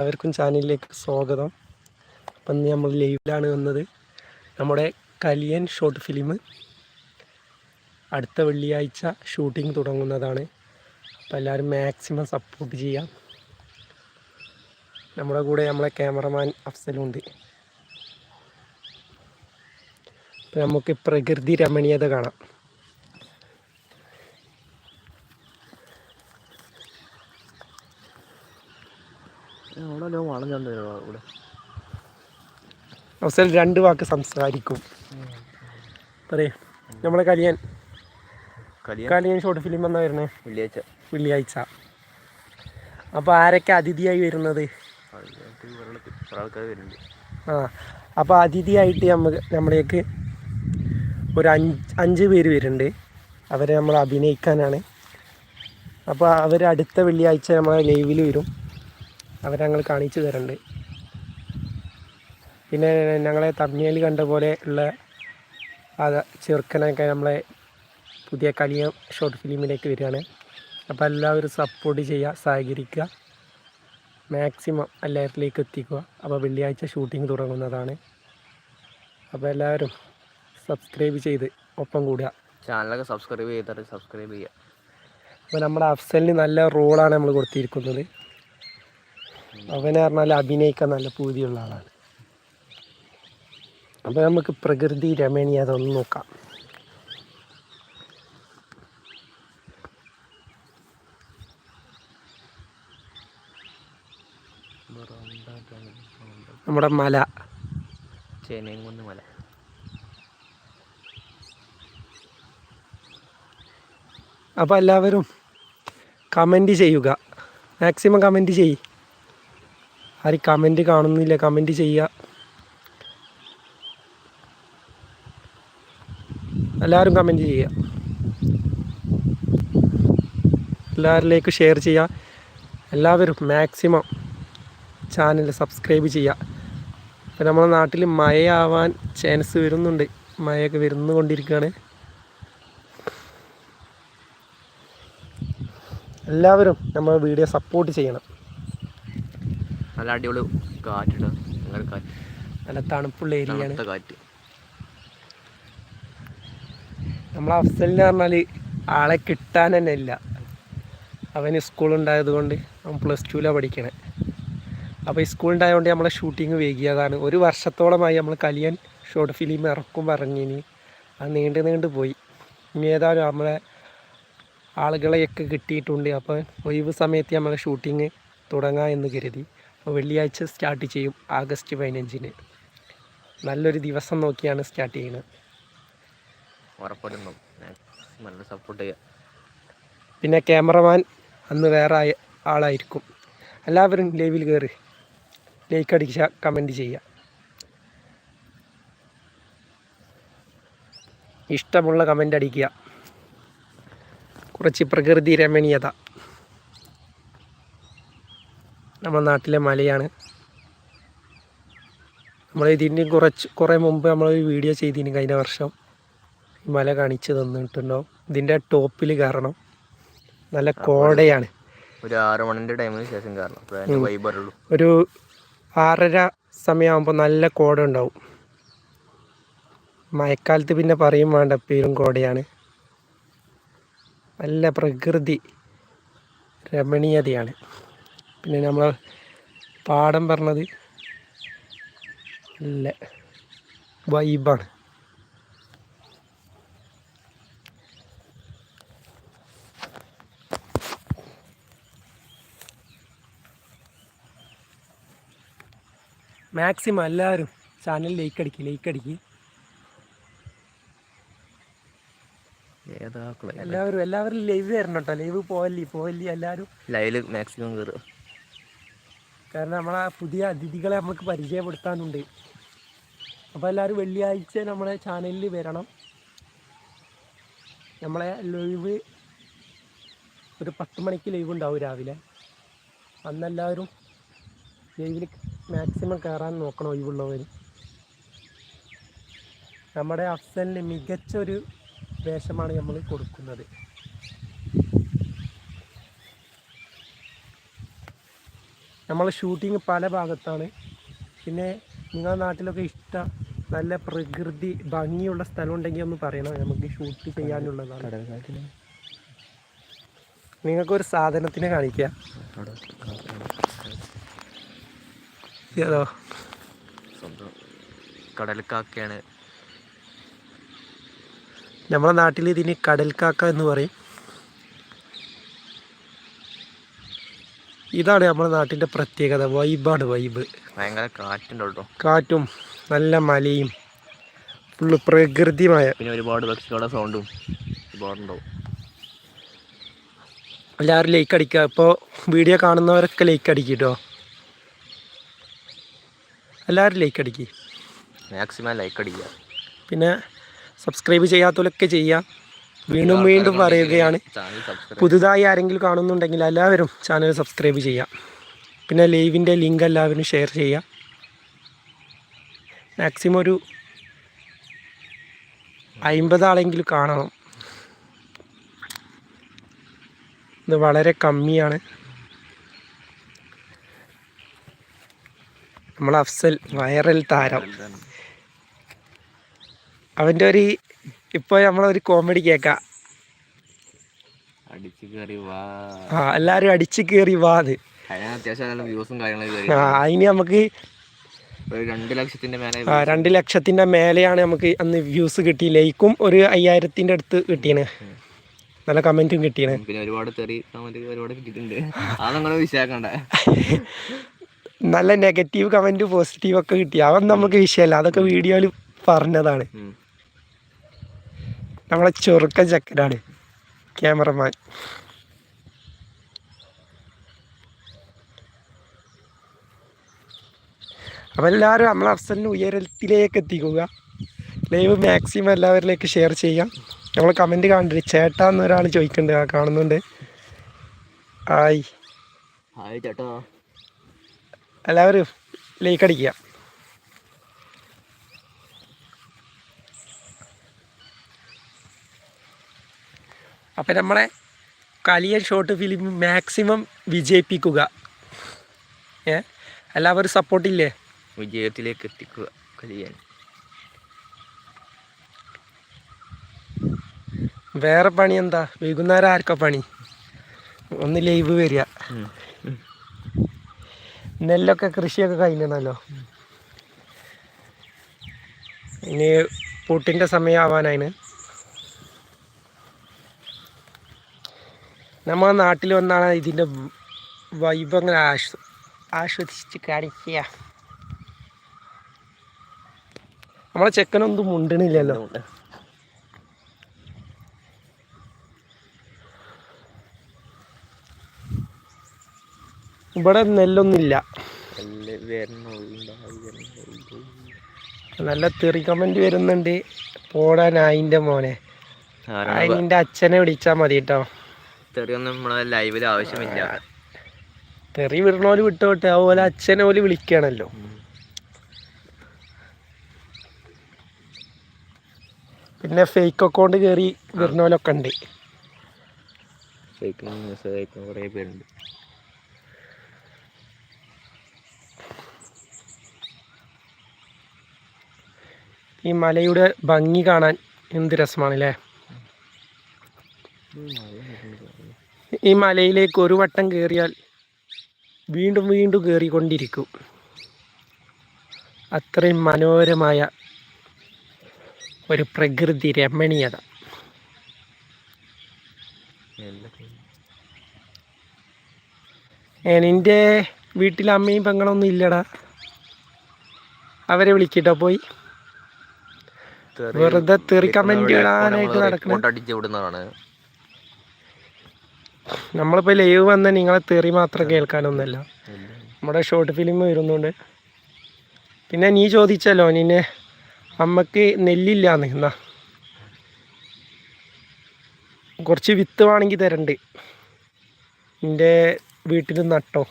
എല്ലാവർക്കും ചാനലിലേക്ക് സ്വാഗതം. അപ്പം ഇന്ന് നമ്മൾ ലൈവിലാണ് വന്നത്. നമ്മുടെ കലിയൻ ഷോർട്ട് ഫിലിം അടുത്ത വെള്ളിയാഴ്ച ഷൂട്ടിംഗ് തുടങ്ങുന്നതാണ്. അപ്പോൾ എല്ലാവരും മാക്സിമം സപ്പോർട്ട് ചെയ്യാം. നമ്മുടെ കൂടെ നമ്മളെ ക്യാമറമാൻ അഫ്സലുണ്ട് അപ്പം നമുക്ക് പ്രകൃതി രമണീയത കാണാം. അവിടെ ഇവിടെ. അഫ്സൽ രണ്ട് വാക്ക് സംസാരിക്കും. പറയേ. നമ്മളെ കലിയൻ. കലിയ കലിയൻ ഷോർട്ട് ഫിലിം എന്നാ വരുന്നത് വെള്ളിയാഴ്ച. വെള്ളിയാഴ്ച. അപ്പോൾ ആരൊക്കെ അതിഥിയായി വരുന്നത്? ആ അപ്പോൾ അതിഥിയായിട്ട് നമുക്ക് നമ്മളേക്ക് ഒരു അഞ്ച് അഞ്ച് പേര് വരുന്നുണ്ട്. അവരെ നമ്മൾ അഭിനയിക്കാനാണ്. അപ്പോൾ അവർ അടുത്ത വെള്ളിയാഴ്ച നമ്മളെ ലൈവിൽ വരും. അവരെ ഞങ്ങൾ കാണിച്ചു തരുന്നുണ്ട് പിന്നെ ഞങ്ങളെ തമ്മിയിൽ കണ്ട പോലെ ഉള്ള ആ ചെറുക്കനൊക്കെ നമ്മളെ പുതിയ കലിയ ഷോർട്ട് ഫിലിമിലേക്ക് വരികയാണ്. അപ്പോൾ എല്ലാവരും സപ്പോർട്ട് ചെയ്യുക സഹകരിക്കുക. മാക്സിമം എല്ലാവരിലേക്ക് എത്തിക്കുക. അപ്പോൾ വെള്ളിയാഴ്ച ഷൂട്ടിംഗ് തുടങ്ങുന്നതാണ്. അപ്പോൾ എല്ലാവരും സബ്സ്ക്രൈബ് ചെയ്ത് ഒപ്പം കൂടുക. ചാനലൊക്കെ സബ്സ്ക്രൈബ് ചെയ്തിട്ട് സബ്സ്ക്രൈബ് ചെയ്യുക. അപ്പോൾ നമ്മുടെ അഫ്സലിന് നല്ല റോളാണ് നമ്മൾ കൊടുത്തിരിക്കുന്നത്. അവനെ പറഞ്ഞാൽ അഭിനയിക്കാൻ നല്ല പൂതിയുള്ള ആളാണ്. അപ്പോൾ നമുക്ക് പ്രകൃതി രമണി അതൊന്ന് നോക്കാം. നമ്മുടെ മല. ചേനയും മല. അപ്പോൾ എല്ലാവരും കമന്റ് ചെയ്യുക. മാക്സിമം കമന്റ് ചെയ്യ്. ആരും കമന്റ് കാണുന്നില്ല കമന്റ് ചെയ്യുക എല്ലാവരും കമന്റ് ചെയ്യുക എല്ലാവരിലേക്ക് ഷെയർ ചെയ്യുക എല്ലാവരും മാക്സിമം ചാനൽ സബ്സ്ക്രൈബ് ചെയ്യുക ഇപ്പം നമ്മുടെ നാട്ടിൽ മഴയാവാൻ ചാൻസ് വരുന്നുണ്ട്. മഴയൊക്കെ വരുന്നു കൊണ്ടിരിക്കുകയാണ് എല്ലാവരും നമ്മൾ വീഡിയോ സപ്പോർട്ട് ചെയ്യണം. നല്ല അടിപൊളി കാറ്റുണ്ട്. നല്ല കാറ്റ്. നല്ല തണുപ്പുള്ള ഏരിയയാണ്. തണുത്ത കാറ്റ്. നമ്മൾ അഫ്സലിന് പറഞ്ഞാൽ ആളെ കിട്ടാൻ തന്നെ ഇല്ല. അവന് സ്കൂളുണ്ടായത് കൊണ്ട് അവൻ പ്ലസ് ടുവിലാണ് പഠിക്കണേ. അപ്പോൾ ഈ സ്കൂളുണ്ടായതുകൊണ്ട് നമ്മളെ ഷൂട്ടിങ് വൈകിയതാണ് ഒരു വർഷത്തോളമായി നമ്മൾ കലിയൻ ഷോർട്ട് ഫിലിം ഇറക്കും പറഞ്ഞിനി. അത് നീണ്ട് നീണ്ട് പോയി. ഇനി ഏതായാലും നമ്മളെ ആളുകളെയൊക്കെ കിട്ടിയിട്ടുണ്ട്. അപ്പോൾ ഒഴിവ് സമയത്ത് നമ്മളെ ഷൂട്ടിങ് തുടങ്ങാം എന്ന് കരുതി. വെള്ളിയാഴ്ച സ്റ്റാർട്ട് ചെയ്യും ആഗസ്റ്റ് പതിനഞ്ചിന്. നല്ലൊരു ദിവസം നോക്കിയാണ് സ്റ്റാർട്ട് ചെയ്യുന്നത്. നല്ല സപ്പോർട്ട് ചെയ്യുക പിന്നെ ക്യാമറമാൻ അന്ന് വേറെ ആളായിരിക്കും. എല്ലാവരും ലൈവിൽ കയറി ലൈക്ക് അടിച്ചാൽ കമന്റ് ചെയ്യുക. ഇഷ്ടമുള്ള കമന്റ് അടിക്കുക. കുറച്ച് പ്രകൃതി രമണീയത. നമ്മുടെ നാട്ടിലെ മലയാണ്. നമ്മൾ ഇതിന്റെ കുറച്ച് കുറേ മുമ്പ് നമ്മൾ ഒരു വീഡിയോ ചെയ്തിന് കഴിഞ്ഞ വർഷം. മല കാണിച്ചു തന്നിട്ടുണ്ടാവും ഇതിന്റെ ടോപ്പിൽ കയറണം. നല്ല കോടയാണ്. ഒരു ആറ് മണിന്റെ ടൈമിന് ശേഷം കാരണം ഒരു ആറര സമയമാകുമ്പോൾ നല്ല കോട ഉണ്ടാവും മഴക്കാലത്ത് പിന്നെ പറയും വേണ്ട പേരും കോടയാണ്. നല്ല പ്രകൃതി രമണീയതയാണ്. പിന്നെ നമ്മൾ പാടം പറഞ്ഞത് നല്ല വൈബാണ് മാക്സിമം എല്ലാവരും ചാനൽ ലൈക്ക് അടിക്കുക ലൈക്ക് അടിക്കുക എല്ലാവരും എല്ലാവരും ലൈവ് വരണം കേട്ടോ ലൈവ് പോവല്ലേ പോവല്ലേ എല്ലാവരും? ലൈവിൽ മാക്സിമം കയറുക കാരണം നമ്മളെ പുതിയ അതിഥികളെ നമുക്ക് പരിചയപ്പെടുത്താനുണ്ട്. അപ്പോൾ എല്ലാവരും വെള്ളിയാഴ്ച നമ്മളെ ചാനലിൽ വരണം. നമ്മളെ ലൈവ് ഒരു പത്ത് മണിക്ക് ലൈവ് ഉണ്ടാവും രാവിലെ. അന്നെല്ലാവരും ലൈവിൽ മാക്സിമം കയറാൻ നോക്കണം ഒഴിവുള്ളവർ നമ്മുടെ അഫ്സലിന് മികച്ചൊരു വേഷമാണ് നമ്മൾ കൊടുക്കുന്നത്. നമ്മളെ ഷൂട്ടിങ് പല ഭാഗത്താണ്. പിന്നെ നിങ്ങളുടെ നാട്ടിലൊക്കെ ഇഷ്ടം നല്ല പ്രകൃതി ഭംഗിയുള്ള സ്ഥലം ഉണ്ടെങ്കിൽ ഒന്ന് പറയണം. നമുക്ക് ഷൂട്ട് ചെയ്യാനുള്ളതാണ്. നിങ്ങൾക്കൊരു സാധനത്തിനെ കാണിക്കാം. ഏതോ സ്വന്തം കടൽക്കാക്കയാണ്. നമ്മുടെ നാട്ടിൽ ഇതിന് കടൽക്കാക്ക എന്ന് പറയും. ഇതാണ് നമ്മുടെ നാട്ടിന്റെ പ്രത്യേകത വൈബാണ് വൈബ് ഭയങ്കര കാറ്റുണ്ട് കേട്ടോ. കാറ്റും നല്ല മലയും ഫുള്ള് പ്രകൃതിമായ പിന്നെ ഒരുപാട് പക്ഷികളുടെ സൗണ്ടും ഒരുപാടുണ്ടാവും എല്ലാവരും ലൈക്ക് അടിക്കുക. ഇപ്പോൾ വീഡിയോ കാണുന്നവരൊക്കെ ലൈക്ക് അടിക്കട്ടോ കേട്ടോ എല്ലാവരും ലൈക്ക് അടിക്കുക മാക്സിമം ലൈക്ക് അടിക്കുക. പിന്നെ സബ്സ്ക്രൈബ് ചെയ്യാത്തവരൊക്കെ ചെയ്യാം. വീണ്ടും വീണ്ടും പറയുകയാണ്. പുതുതായി ആരെങ്കിലും കാണുന്നുണ്ടെങ്കിൽ എല്ലാവരും ചാനൽ സബ്സ്ക്രൈബ് ചെയ്യാം. പിന്നെ ലൈവിന്റെ ലിങ്ക് എല്ലാവരും ഷെയർ ചെയ്യാം. മാക്സിമം ഒരു അമ്പതാളെങ്കിലും കാണണം. ഇത് വളരെ കമ്മിയാണ്. നമ്മൾ അഫ്സൽ വൈറൽ താരം. അവന്റെ ഒരു ഇപ്പോൾ നമ്മളൊരു കോമഡി കേക്കാം. അടിച്ച് കേറി വാ. ആ എല്ലാവരും അടിച്ച് കയറി വാ അത് അതിന് നമുക്ക് രണ്ട് ലക്ഷത്തിന്റെ മേലെയാണ് നമുക്ക് അന്ന് വ്യൂസ് കിട്ടി ലൈക്കും ഒരു അയ്യായിരത്തിന്റെ അടുത്ത് കിട്ടിയാണ്. നല്ല കമന്റും കിട്ടിയാണ്. പിന്നെ ഒരുപാട് ഒരുപാട് കിട്ടിയിട്ടുണ്ട്. അത് നിങ്ങൾ വിശാക്കണ്ട നല്ല നെഗറ്റീവ് കമന്റ് പോസിറ്റീവ് ഒക്കെ കിട്ടി. അതൊന്നും നമുക്ക് വിഷയമല്ല. അതൊക്കെ വീഡിയോയിൽ പറഞ്ഞതാണ്. നമ്മളെ ചെറുക്കൻ ചക്കനാണ്. ക്യാമറമാൻ. അപ്പം എല്ലാവരും നമ്മളെ അഫ്സലിന് ഉയരത്തിലേക്ക് എത്തിക്കുക. ലൈവ് മാക്സിമം എല്ലാവരിലേക്ക് ഷെയർ ചെയ്യാം നമ്മൾ കമന്റ് കാണിട്ട് ചേട്ടാ എന്നൊരാൾ ചോദിക്കുന്നുണ്ട്. ആ കാണുന്നുണ്ട്. ആയി ഹായ് ചേട്ടാ. എല്ലാവരും ലൈക്ക് അടിക്കുക. അപ്പം നമ്മളെ കലിയൻ ഷോർട്ട് ഫിലിം മാക്സിമം വിജയിപ്പിക്കുക. ഏ? എല്ലാവരും സപ്പോർട്ടില്ലേ വിജയത്തിലേക്ക് എത്തിക്കുക കലിയൻ. വേറെ പണി എന്താ? വൈകുന്നേരം ആർക്കാ പണി? ഒന്ന് ലൈവ് വരിക. നെല്ലൊക്കെ കൃഷിയൊക്കെ കഴിഞ്ഞണല്ലോ ഇനി പൂട്ടിന്റെ സമയമാവാനായിന് നമ്മളെ നാട്ടിൽ വന്നാണ് ഇതിന്റെ വൈബ് അങ്ങനെ ആസ്വ ആസ്വദിച്ച് കാണിക്കുക. നമ്മളെ ചെക്കനൊന്നും മുണ്ടണില്ലല്ലോ. ഇവിടെ നെല്ലൊന്നുമില്ല. നല്ല തെറി കമന്റ് വരുന്നുണ്ട്. പോടാൻ ആയിന്റെ മോനെ. ആയിന്റെ അച്ഛനെ വിളിച്ചാ മതി കേട്ടോ തെറിയൊന്നും നമ്മളെ ലൈവിൽ ആവശ്യമില്ല. തെറി വിടണോൽ വിട്ടോട്ടെ അതുപോലെ അച്ഛനെ പോലെ വിളിക്കണല്ലോ. പിന്നെ ഫേക്ക് അക്കൗണ്ട് കയറി വരുന്നോലൊക്കെ ഉണ്ട്. ഫേക്ക് അയക്കുന്ന കുറേ പേരുണ്ട്. ഈ മലയുടെ ഭംഗി കാണാൻ എന്ത് രസമാണല്ലേ? ഈ മലയിലേക്ക് ഒരു വട്ടം കയറിയാൽ വീണ്ടും വീണ്ടും കയറിക്കൊണ്ടിരിക്കും അത്രയും മനോഹരമായ ഒരു പ്രകൃതി രമണീയത. എന്റെ വീട്ടിൽ അമ്മയും പെങ്ങളൊന്നും ഇല്ലടാ. അവരെ വിളിക്കട്ടോ പോയി. വെറുതെ തെറി കമന്റ് ഇടാനായിട്ട് നടക്കണ. നമ്മളിപ്പോൾ ലൈവ് വന്ന് നിങ്ങളെ തെറി മാത്രം കേൾക്കാനൊന്നുമല്ല. നമ്മുടെ ഷോർട്ട് ഫിലിം വരുന്നുണ്ട്. പിന്നെ നീ ചോദിച്ചല്ലോ നിന്നെ അമ്മയ്ക്ക് നെല്ലില്ല എന്നാ? കുറച്ച് വിത്ത് വേണമെങ്കിൽ തരണ്ട്. എന്റെ വീട്ടിൽ നട്ടോ?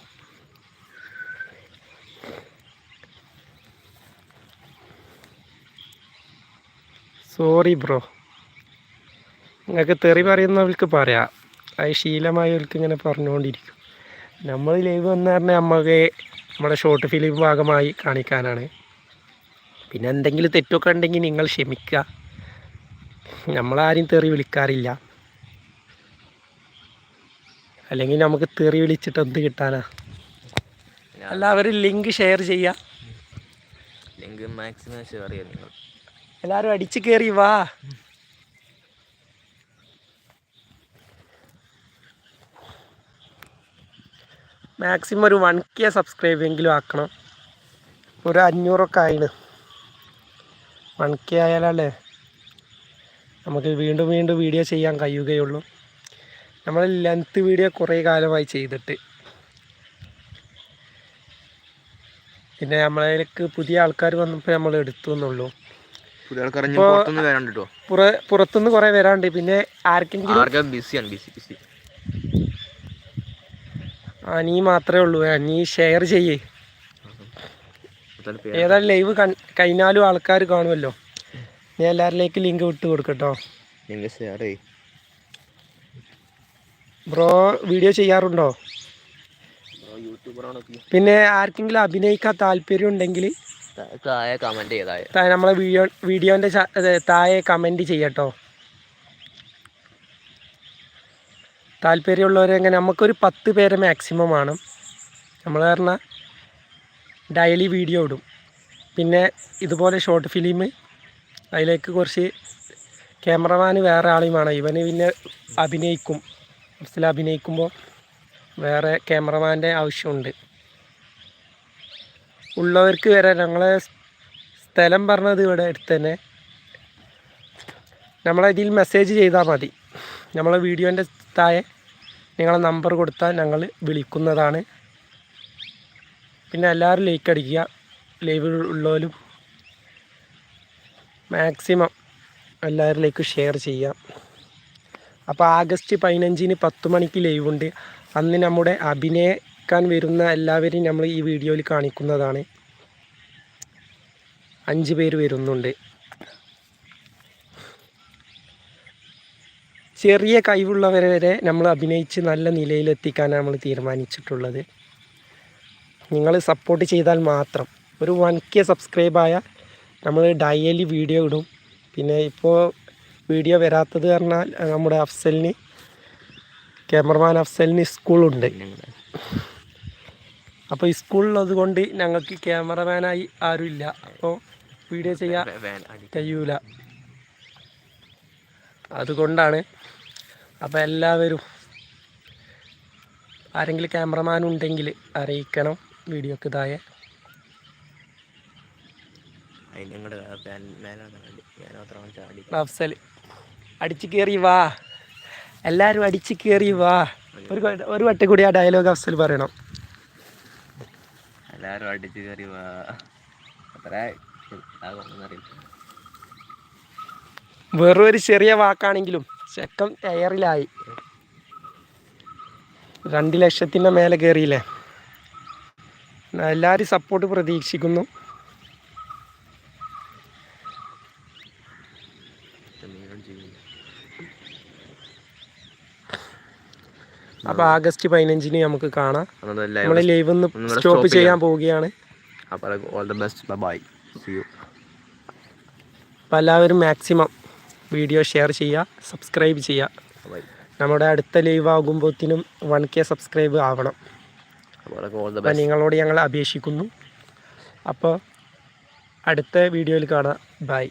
സോറി ബ്രോ നിങ്ങൾക്ക് തെറി പറയുന്നവർക്ക് പറയാം. അത് ശീലമായവർക്ക് ഇങ്ങനെ പറഞ്ഞുകൊണ്ടിരിക്കും. നമ്മൾ ലൈവ് എന്ന് പറഞ്ഞാൽ നമുക്ക് നമ്മുടെ ഷോർട്ട് ഫിലിം ഭാഗമായി കാണിക്കാനാണ്. പിന്നെ എന്തെങ്കിലും തെറ്റൊക്കെ ഉണ്ടെങ്കിൽ നിങ്ങൾ ക്ഷമിക്കുക. നമ്മളാരും തെറി വിളിക്കാറില്ല. അല്ലെങ്കിൽ നമുക്ക് തെറി വിളിച്ചിട്ട് എന്ത് കിട്ടാനാ? എല്ലാവരും ലിങ്ക് ഷെയർ ചെയ്യുക ലിങ്ക് മാക്സിമം ഷെയർ ചെയ്യാം എല്ലാവരും അടിച്ചു കയറി വാ. മാക്സിമം ഒരു വൺ കെ സബ്സ്ക്രൈബ് എങ്കിലും ആക്കണം. ഒരു അഞ്ഞൂറൊക്കെ ആയിന് വൺ കെ ആയാലല്ലേ നമുക്ക് വീണ്ടും വീണ്ടും വീഡിയോ ചെയ്യാൻ കഴിയുകയുള്ളൂ. നമ്മൾ ലെങ്ത്ത് വീഡിയോ കുറേ കാലമായി ചെയ്തിട്ട്. പിന്നെ നമ്മളതിലേക്ക് പുതിയ ആൾക്കാർ വന്നപ്പോൾ നമ്മൾ എടുത്തു എന്നുള്ളൂ. വരാണ്ട് കേട്ടോ പുറത്തുനിന്ന് കുറേ വരാണ്ട് പിന്നെ ആർക്കെങ്കിലും ആർക്കാ ബിസിയാണ് ബിസി ബിസി ആ നീ മാത്രമേ ഉള്ളൂ. അനീ ഷെയർ ചെയ്യേ. ഏതായാലും ലൈവ് കഴിഞ്ഞാലും ആൾക്കാർ കാണുമല്ലോ. ഞാൻ എല്ലാവരിലേക്ക് ലിങ്ക് വിട്ട് കൊടുക്കട്ടോ. ബ്രോ വീഡിയോ ചെയ്യാറുണ്ടോ? പിന്നെ ആർക്കെങ്കിലും അഭിനയിക്കാൻ താല്പര്യം ഉണ്ടെങ്കിൽ താഴെ കമന്റ് നമ്മളെ വീഡിയോ വീഡിയോന്റെ താഴെ കമന്റ് ചെയ്യട്ടോ. താല്പര്യമുള്ളവരെങ്ങനെ നമുക്കൊരു പത്ത് പേരെ മാക്സിമം ആണ്. നമ്മൾ പറഞ്ഞാൽ ഡെയിലി വീഡിയോ ഇടും. പിന്നെ ഇതുപോലെ ഷോർട്ട് ഫിലിം അതിലേക്ക് കുറച്ച് ക്യാമറമാന് വേറെ ആളെയും വേണം. ഇവന് പിന്നെ അഭിനയിക്കും. കുറച്ചിൽ അഭിനയിക്കുമ്പോൾ വേറെ ക്യാമറമാന്റെ ആവശ്യമുണ്ട്. ഉള്ളവർക്ക് വരെ ഞങ്ങളെ സ്ഥലം പറഞ്ഞത് ഇവിടെ അടുത്ത് തന്നെ. നമ്മളതിൽ മെസ്സേജ് ചെയ്താൽ മതി. നമ്മളെ വീഡിയോന്റെ താഴെ നിങ്ങളെ നമ്പർ കൊടുത്താൽ ഞങ്ങൾ വിളിക്കുന്നതാണ്. പിന്നെ എല്ലാവരും ലൈക്ക് അടിക്കുക. ലൈവ് ഉള്ളവരും മാക്സിമം എല്ലാവരിലേക്ക് ഷെയർ ചെയ്യാം അപ്പോൾ ആഗസ്റ്റ് പതിനഞ്ചിന് പത്ത് മണിക്ക് ലൈവ് ഉണ്ട്. അന്ന് നമ്മുടെ അഭിനയിക്കാൻ വരുന്ന എല്ലാവരെയും നമ്മൾ ഈ വീഡിയോയിൽ കാണിക്കുന്നതാണ്. അഞ്ച് പേര് വരുന്നുണ്ട്. ചെറിയ കഴിവുള്ളവരെ വരെ നമ്മൾ അഭിനയിച്ച് നല്ല നിലയിലെത്തിക്കാനാണ് നമ്മൾ തീരുമാനിച്ചിട്ടുള്ളത്. നിങ്ങൾ സപ്പോർട്ട് ചെയ്താൽ മാത്രം. ഒരു വൺ കെ സബ്സ്ക്രൈബായ നമ്മൾ ഡയലി വീഡിയോ ഇടും. പിന്നെ ഇപ്പോൾ വീഡിയോ വരാത്തത് പറഞ്ഞാൽ നമ്മുടെ അഫ്സലിന് ക്യാമറമാൻ അഫ്സലിന് സ്കൂളുണ്ട് അപ്പോൾ ഈ സ്കൂളിലുള്ളത് കൊണ്ട് ഞങ്ങൾക്ക് ക്യാമറമാനായി ആരുമില്ല. അപ്പോൾ വീഡിയോ ചെയ്യാൻ കഴിയൂല. അതുകൊണ്ടാണ് അപ്പോൾ എല്ലാവരും ആരെങ്കിലും ക്യാമറമാൻ ഉണ്ടെങ്കിൽ അറിയിക്കണം വീഡിയോക്ക് താഴെ അഫ്സൽ അടിച്ച് കയറി വാ. എല്ലാവരും അടിച്ചു കയറി വാ. ഒരു ഒരു വട്ടം കൂടി ആ ഡയലോഗ് അഫ്സൽ പറയണം. എല്ലാവരും അടിച്ചു കയറി വാ. അത്ര അറിയില്ല. വെറും ഒരു ചെറിയ വാക്കാണെങ്കിലും ചെക്കൻ എയറിലായി രണ്ട് ലക്ഷത്തിന്റെ മേലെ കയറിയില്ലേ എല്ലാവരും സപ്പോർട്ട് പ്രതീക്ഷിക്കുന്നു. അപ്പൊ ആഗസ്റ്റ് പതിനഞ്ചിന് നമുക്ക് കാണാം. നമ്മൾ ലൈവ് ഒന്ന് സ്റ്റോപ്പ് ചെയ്യാൻ പോവുകയാണ്. അപ്പോൾ എല്ലാവരും മാക്സിമം വീഡിയോ ഷെയർ ചെയ്യുക സബ്സ്ക്രൈബ് ചെയ്യുക. നമ്മുടെ അടുത്ത ലൈവ് ആകുമ്പോഴത്തേനും വൺ കെ സബ്സ്ക്രൈബ് ആവണം. അപ്പം നിങ്ങളോട് ഞങ്ങൾ അപേക്ഷിക്കുന്നു. അപ്പോൾ അടുത്ത വീഡിയോയിൽ കാണാം. ബൈ